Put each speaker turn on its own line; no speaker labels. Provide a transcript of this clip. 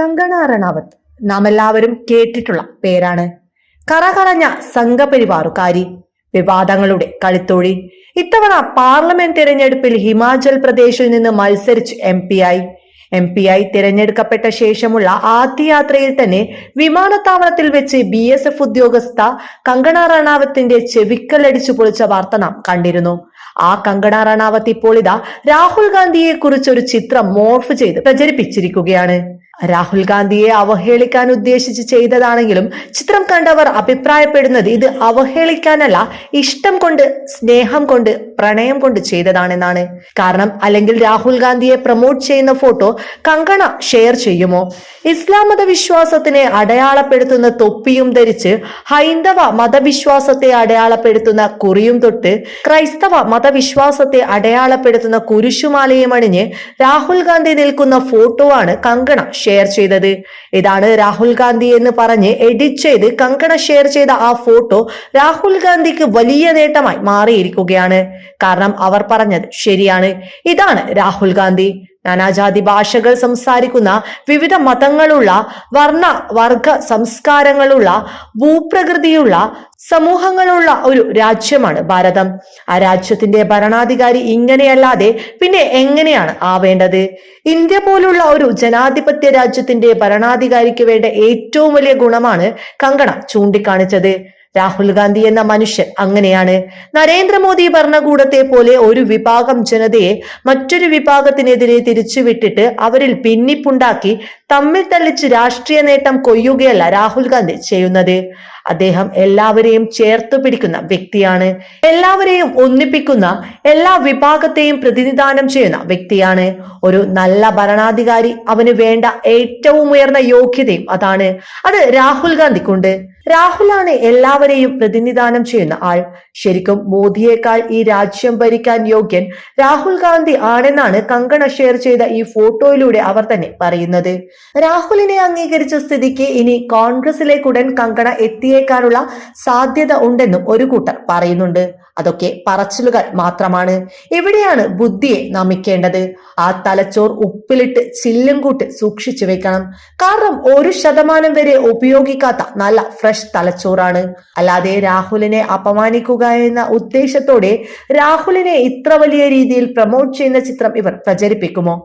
കങ്കണ റണാവത്ത് നാം എല്ലാവരും കേട്ടിട്ടുള്ള പേരാണ്. കറകളഞ്ഞ സംഘപരിവാറുകാരി വിവാദങ്ങളുടെ കളിത്തോഴി. ഇത്തവണ പാർലമെന്റ് തിരഞ്ഞെടുപ്പിൽ ഹിമാചൽ പ്രദേശിൽ നിന്ന് മത്സരിച്ച് എം പി ആയി. എം പി ആയി തിരഞ്ഞെടുക്കപ്പെട്ട ശേഷമുള്ള ആദ്യ യാത്രയിൽ തന്നെ വിമാനത്താവളത്തിൽ വെച്ച് ബി എസ് എഫ് ഉദ്യോഗസ്ഥ കങ്കണ റണാവത്തിന്റെ ചെവിക്കലടിച്ചു പൊളിച്ച വാർത്ത നാം കണ്ടിരുന്നു. ആ കങ്കണ റണാവത്ത് ഇപ്പോൾ ഇതാ രാഹുൽ ഗാന്ധിയെ കുറിച്ചൊരു ചിത്രം മോർഫ് ചെയ്ത് പ്രചരിപ്പിച്ചിരിക്കുകയാണ്. രാഹുൽ ഗാന്ധിയെ അവഹേളിക്കാൻ ഉദ്ദേശിച്ച് ചെയ്തതാണെങ്കിലും ചിത്രം കണ്ടവർ അഭിപ്രായപ്പെടുന്നത് ഇത് അവഹേളിക്കാനല്ല ഇഷ്ടം കൊണ്ട് സ്നേഹം കൊണ്ട് പ്രണയം കൊണ്ട് ചെയ്തതാണെന്നാണ്. കാരണം അല്ലെങ്കിൽ രാഹുൽ ഗാന്ധിയെ പ്രൊമോട്ട് ചെയ്യുന്ന ഫോട്ടോ കങ്കണ ഷെയർ ചെയ്യുമോ? ഇസ്ലാം മതവിശ്വാസത്തിനെ അടയാളപ്പെടുത്തുന്ന തൊപ്പിയും ധരിച്ച് ഹൈന്ദവ മതവിശ്വാസത്തെ അടയാളപ്പെടുത്തുന്ന കുറിയും തൊട്ട് ക്രൈസ്തവ മതവിശ്വാസത്തെ അടയാളപ്പെടുത്തുന്ന കുരിശുമാലയും അണിഞ്ഞ് രാഹുൽ ഗാന്ധി നിൽക്കുന്ന ഫോട്ടോ ആണ് കങ്കണ ഷെയർ ചെയ്തത്. ഇതാണ് രാഹുൽ ഗാന്ധി എന്ന് പറഞ്ഞ് എഡിറ്റ് ചെയ്ത് കങ്കണ ഷെയർ ചെയ്ത ആ ഫോട്ടോ രാഹുൽ ഗാന്ധിക്ക് വലിയ നേട്ടമായി മാറിയിരിക്കുകയാണ്. കാരണം അവർ പറഞ്ഞത് ശരിയാണ്. ഇതാണ് രാഹുൽ ഗാന്ധി. നാനാജാതി ഭാഷകൾ സംസാരിക്കുന്ന വിവിധ മതങ്ങളുള്ള വർണ വർഗ സംസ്കാരങ്ങളുള്ള ഭൂപ്രകൃതിയുള്ള സമൂഹങ്ങളുള്ള ഒരു രാജ്യമാണ് ഭാരതം. ആ രാജ്യത്തിന്റെ ഭരണാധികാരി ഇങ്ങനെയല്ലാതെ പിന്നെ എങ്ങനെയാണ് ആവേണ്ടത്? ഇന്ത്യ പോലുള്ള ഒരു ജനാധിപത്യ രാജ്യത്തിന്റെ ഭരണാധികാരിക്ക് വേണ്ട ഏറ്റവും വലിയ ഗുണമാണ് കങ്കണ ചൂണ്ടിക്കാണിച്ചത്. രാഹുൽ ഗാന്ധി എന്ന മനുഷ്യൻ അങ്ങനെയാണ്. നരേന്ദ്രമോദി ഭരണകൂടത്തെ പോലെ ഒരു വിഭാഗം ജനതയെ മറ്റൊരു വിഭാഗത്തിനെതിരെ തിരിച്ചുവിട്ടിട്ട് അവരിൽ ഭിന്നിപ്പുണ്ടാക്കി തമ്മിൽ തള്ളിച്ച് രാഷ്ട്രീയ നേട്ടം കൊയ്യുകയല്ല രാഹുൽ ഗാന്ധി ചെയ്യുന്നത്. അദ്ദേഹം എല്ലാവരെയും ചേർത്ത് പിടിക്കുന്ന വ്യക്തിയാണ്. എല്ലാവരെയും ഒന്നിപ്പിക്കുന്ന എല്ലാ വിഭാഗത്തെയും പ്രതിനിധാനം ചെയ്യുന്ന വ്യക്തിയാണ്. ഒരു നല്ല ഭരണാധികാരി അവന് വേണ്ട ഏറ്റവും ഉയർന്ന യോഗ്യതയും അതാണ്. അത് രാഹുൽ ഗാന്ധിക്കുണ്ട്. രാഹുലാണ് എല്ലാവരെയും പ്രതിനിധാനം ചെയ്യുന്ന ആൾ. ശരിക്കും മോദിയേക്കാൾ ഈ രാജ്യം ഭരിക്കാൻ യോഗ്യൻ രാഹുൽ ഗാന്ധി ആണെന്നാണ് കങ്കണ ഷെയർ ചെയ്ത ഈ ഫോട്ടോയിലൂടെ അവർ തന്നെ പറയുന്നത്. രാഹുലിനെ അംഗീകരിച്ച സ്ഥിതിക്ക് ഇനി കോൺഗ്രസിലേക്കുടൻ കങ്കണ കങ്കണ എത്തിയേക്കാനുള്ള സാധ്യത ഉണ്ടെന്നും ഒരു കൂട്ടർ പറയുന്നുണ്ട്. അതൊക്കെ പറച്ചിലുകൾ മാത്രമാണ്. എവിടെയാണ് ബുദ്ധിയെ നമിക്കേണ്ടത്? ആ തലച്ചോർ ഉപ്പിലിട്ട് ചില്ലും കൂട്ട് സൂക്ഷിച്ചു വെക്കണം. കാരണം ഒരു ശതമാനം വരെ ഉപയോഗിക്കാത്ത നല്ല ഫ്രഷ് തലച്ചോറാണ്. അല്ലാതെ രാഹുലിനെ അപമാനിക്കുക എന്ന ഉദ്ദേശത്തോടെ രാഹുലിനെ ഇത്ര വലിയ രീതിയിൽ പ്രമോട്ട് ചെയ്യുന്ന ചിത്രം ഇവർ പ്രചരിപ്പിക്കുമോ?